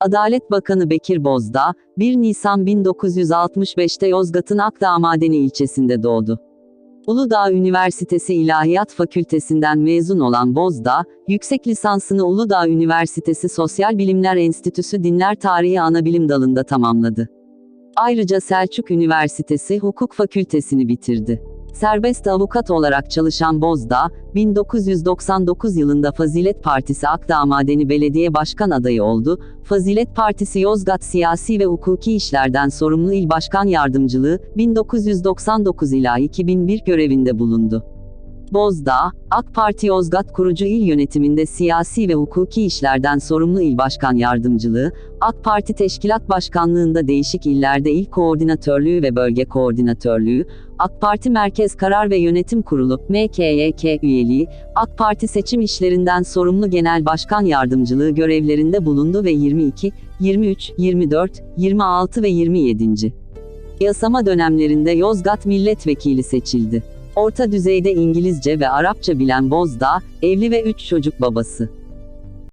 Adalet Bakanı Bekir Bozdağ, 1 Nisan 1965'te Yozgat'ın Akdağ Madeni ilçesinde doğdu. Uludağ Üniversitesi İlahiyat Fakültesinden mezun olan Bozdağ, yüksek lisansını Uludağ Üniversitesi Sosyal Bilimler Enstitüsü Dinler Tarihi Anabilim dalında tamamladı. Ayrıca Selçuk Üniversitesi Hukuk Fakültesini bitirdi. Serbest avukat olarak çalışan Bozdağ, 1999 yılında Fazilet Partisi Akdağ Madeni Belediye Başkan adayı oldu. Fazilet Partisi Yozgat Siyasi ve Hukuki İşlerden Sorumlu İl Başkan Yardımcılığı, 1999 ila 2001 görevinde bulundu. Bozdağ, AK Parti Yozgat kurucu il yönetiminde siyasi ve hukuki işlerden sorumlu il başkan yardımcılığı, AK Parti Teşkilat Başkanlığında değişik illerde il koordinatörlüğü ve bölge koordinatörlüğü, AK Parti Merkez Karar ve Yönetim Kurulu, MKYK üyeliği, AK Parti seçim işlerinden sorumlu genel başkan yardımcılığı görevlerinde bulundu ve 22, 23, 24, 26 ve 27. Yasama dönemlerinde Yozgat milletvekili seçildi. Orta düzeyde İngilizce ve Arapça bilen Bozdağ, evli ve 3 çocuk babası.